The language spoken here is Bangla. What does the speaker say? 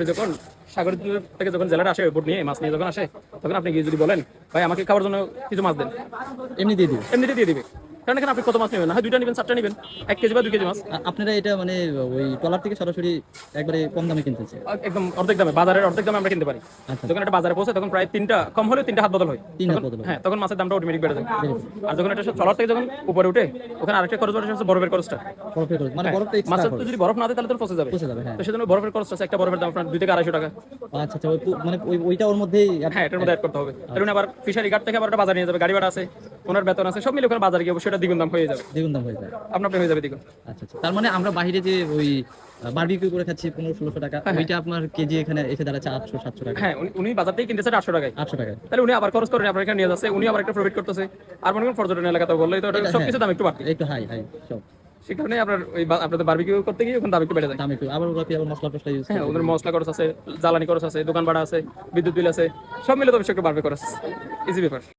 আপনি যখন সাগর থেকে যখন জেলার আসে বোট নিয়ে মাছ নিয়ে যখন আসে তখন আপনি গিয়ে যদি বলেন ভাই আমাকে খাওয়ার জন্য কিছু মাছ দেন। এমনি দিয়ে দিবে। এমনিতে দিয়ে দিবে। কারণ এখানে আপনি কত মাছ নেবেন? না হয় দুইটা নেবেন চারটা নেবেন এক কেজি বা দুই কেজি মাছ? আপনারা এটা মানে ওই ট্রলার থেকে সরাসরি একবারে কম দামে কিনতেছে একদম অর্ধেক দামে বাজারের অর্ধেক দামে আমরা কিনতে পারি। আচ্ছা। যখন একটা বাজারে পৌঁছে তখন প্রায় তিনটা কম হলেও তিনটা হাত বদল হয়। তিন হাত বদল হ্যাঁ। তখন মাছের দামটা অটোমেটিক বেড়ে যায়। আর যখন এটা চলার থেকে যখন উপরে উঠে ওখানে আরেকটা খরচ বাড়ে সেটা হচ্ছে বরফের খরচটা। বরফের খরচ মানে এক্সট্রা মাছের তো যদি বরফ না দেয় তাহলে তো পচে যাবে। পচে যাবে হ্যাঁ। তো সেজন্য বরফের খরচ আছে একটা বরফের দাম আপনার দুই থেকে আড়াইশো টাকা। আচ্ছা আচ্ছা মানে ওই- ওইটা ওর মধ্যেই হ্যাঁ এটার মধ্যে অ্যাড করতে হবে। এর জন্য আবার ফিশারি ঘাট থেকে আবার একটা বাজার নিয়ে যাবে গাড়ি ভাড়া আছে। ওনার বেতন আছে সব মিলে ওখানে বাজারে গিয়ে অবশ্যই দ্বিগুণ দাম হয়ে যাবে। দ্বিগুণ দাম হয়ে যায় আপনার হয়ে যাবে দ্বিগুণ। আচ্ছা আচ্ছা। তার মানে আমরা বাইরে যে ওই বারবিকিউ করে খাচ্ছি পনেরো ষোলোশো টাকা ওইটা আপনার কেজি এখানে এসে দাঁড়াচ্ছে আটশো সাতশো টাকা। হ্যাঁ উনি- বাজার থেকে কিনতেছে আটশো টাকায়। আটশো টাকা তাহলে উনি আবার খরচ করে আপনার এখানে নিয়ে যাচ্ছে উনি আবার একটা প্রফিট করতেছে। আর মনে করেন পর্যটন এলাকাতে বললেই তো এটা এটা সব হ্যাঁ। কিছু দাম একটু বাড়তি একটু হাই হাই সব। সে কারণে আপনার ওই আপনাদের বারবিকিউ করতে গিয়ে ওখানে দাম একটু বেড়ে যায়। দাম একটু আবার ওরা আবার মশলা টসলা ইউজ হ্যাঁ ওদের মশলা খরচ আছে জ্বালানি খরচ আছে দোকান ভাড়া আছে বিদ্যুৎ বিল আছে সব মিলে তো অবশ্যই একটু বাড়বে খরচ। ইজি ব্যাপার।